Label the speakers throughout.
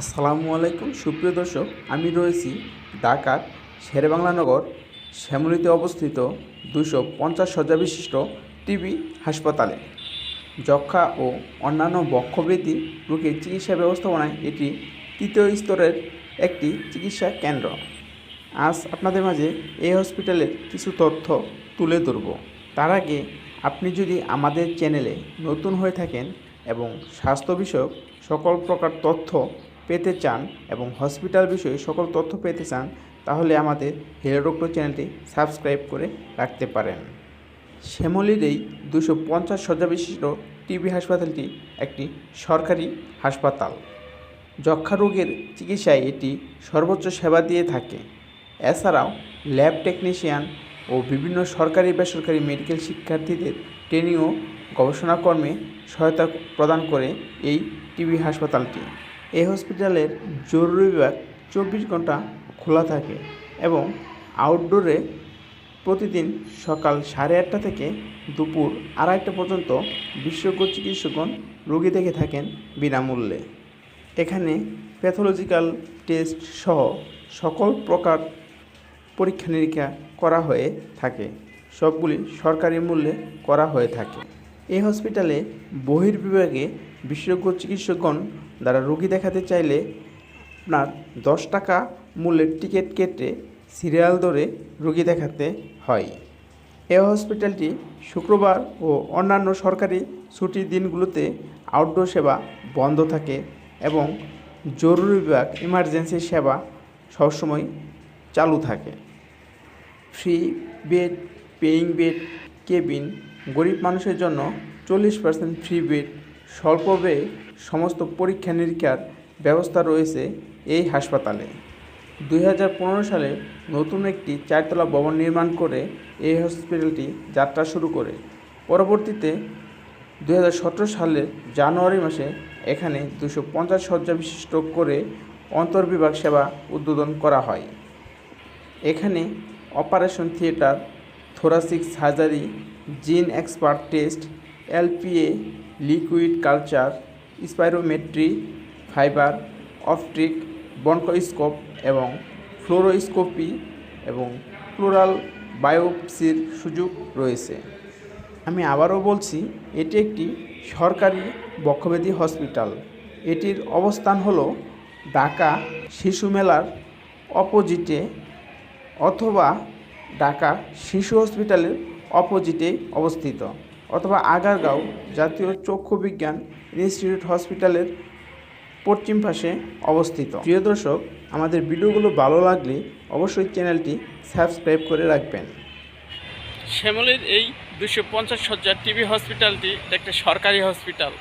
Speaker 1: আসসালামু আলাইকুম, সুপ্রিয় দর্শক, আমি রয়েছি ঢাকার শেরেবাংলা নগর শ্যামলীতে অবস্থিত দুশো পঞ্চাশ শয্যা বিশিষ্ট টিবি হাসপাতালে। যক্ষা ও অন্যান্য বক্ষব্যাধি রোগীর চিকিৎসা ব্যবস্থাপনায় এটি তৃতীয় স্তরের একটি চিকিৎসা কেন্দ্র। আজ আপনাদের মাঝে এই হসপিটালের কিছু তথ্য তুলে ধরব। তার আগে আপনি যদি আমাদের চ্যানেলে নতুন হয়ে থাকেন এবং স্বাস্থ্য বিষয়ক সকল প্রকার তথ্য পেতে চান এবং হসপিটাল বিষয়ে সকল তথ্য পেতে চান, তাহলে আমাদের হিরো ডক্টর চ্যানেলটি সাবস্ক্রাইব করে রাখতে পারেন। শ্যামলীর এই দুশো পঞ্চাশ শয্যা বিশিষ্ট টিবি হাসপাতালটি একটি সরকারি হাসপাতাল। যক্ষা রোগের চিকিৎসায় এটি সর্বোচ্চ সেবা দিয়ে থাকে। এছাড়াও ল্যাব টেকনিশিয়ান ও বিভিন্ন সরকারি বেসরকারি মেডিকেল শিক্ষার্থীদের ট্রেনিং ও গবেষণাকর্মে সহায়তা প্রদান করে এই টিবি হাসপাতালটি। এই হসপিটালের জরুরি বিভাগ চব্বিশ ঘণ্টা খোলা থাকে এবং আউটডোরে প্রতিদিন সকাল সাড়ে আটটা থেকে দুপুর আড়াইটা পর্যন্ত বিশেষজ্ঞ চিকিৎসকগণ রোগী দেখে থাকেন বিনামূল্যে। এখানে প্যাথোলজিক্যাল টেস্ট সহ সকল প্রকার পরীক্ষা নিরীক্ষা করা হয়ে থাকে। সবগুলি সরকারি মূল্যে করা হয়ে থাকে। এই হসপিটালে বহির্বিভাগে বিশেষজ্ঞ চিকিৎসকগণ দ্বারা রোগী দেখাতে চাইলে আপনার দশ টাকা মূল্যের টিকিট কেটে সিরিয়াল ধরে রোগী দেখাতে হয়। এই হসপিটালটি শুক্রবার ও অন্যান্য সরকারি ছুটির দিনগুলোতে আউটডোর সেবা বন্ধ থাকে এবং জরুরি বিভাগ ইমার্জেন্সি সেবা সবসময় চালু থাকে। Free bed paying bed cabin গরিব মানুষের জন্য চল্লিশ পার্সেন্ট ফ্রি বেড স্বল্প ব্যয়ে সমস্ত পরীক্ষা নিরীক্ষার ব্যবস্থা রয়েছে এই হাসপাতালে। দুই হাজার পনেরো সালে নতুন একটি চারতলা ভবন নির্মাণ করে এই হসপিটালটি যাত্রা শুরু করে। পরবর্তীতে দু হাজার সতেরো সালের জানুয়ারি মাসে এখানে দুশো পঞ্চাশ শয্যা বিশিষ্ট করে অন্তর্বিভাগ সেবা উদ্বোধন করা হয়। এখানে operation theatre thoracic surgery gene expert test, LPA, liquid culture, spirometry, fibre optic bronchoscope এবং ফ্লোরোস্কোপি এবং প্লুরাল বায়োপসির সুযোগ রয়েছে। আমি আবারও বলছি, এটি একটি সরকারি বক্ষব্যাধি হসপিটাল। এটির অবস্থান হলো ঢাকা শিশু মেলার অপোজিটে অথবা ঢাকা শিশু হসপিটালের অপোজিটে অবস্থিত অথবা আগারগাঁও জাতীয় চক্ষু বিজ্ঞান ইনস্টিটিউট হসপিটালের পশ্চিম পাশে অবস্থিত। প্রিয় দর্শক, আমাদের ভিডিওগুলো ভালো লাগলে অবশ্যই চ্যানেলটি সাবস্ক্রাইব করে রাখবেন।
Speaker 2: শ্যামলীর এই দুশো পঞ্চাশ শয্যার টিবি হসপিটালটি একটা সরকারি হসপিটাল।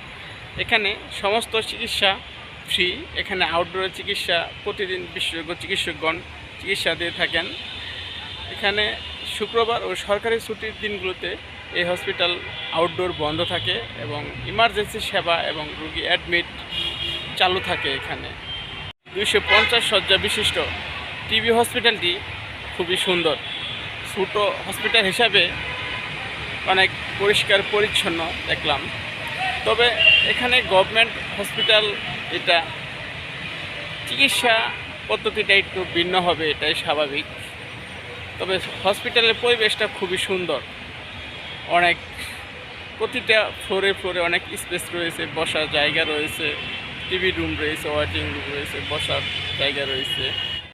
Speaker 2: এখানে সমস্ত চিকিৎসা ফ্রি, এখানে আউটডোরের চিকিৎসা প্রতিদিন বিশেষজ্ঞ চিকিৎসকগণ চিকিৎসা দিয়ে থাকেন। এখানে শুক্রবার ও সরকারি ছুটির দিনগুলোতে এই হসপিটাল আউটডোর বন্ধ থাকে এবং ইমার্জেন্সি সেবা এবং রুগী অ্যাডমিট চালু থাকে এখানে। দুইশো পঞ্চাশ শয্যা বিশিষ্ট টিবি হসপিটালটি খুবই সুন্দর। ছোটো হসপিটাল হিসাবে অনেক পরিষ্কার পরিচ্ছন্ন দেখলাম। তবে এখানে গভর্নমেন্ট হসপিটাল এটা চিকিৎসা পদ্ধতিটা একটু ভিন্ন হবে, এটাই স্বাভাবিক। তবে হসপিটালের পরিবেশটা খুবই সুন্দর। অনেক প্রতিটা ফ্লোরে ফ্লোরে অনেক স্পেস রয়েছে, বসার জায়গা রয়েছে টিভি রুম রয়েছে ওয়াইটিং রুম রয়েছে, বসার জায়গা রয়েছে।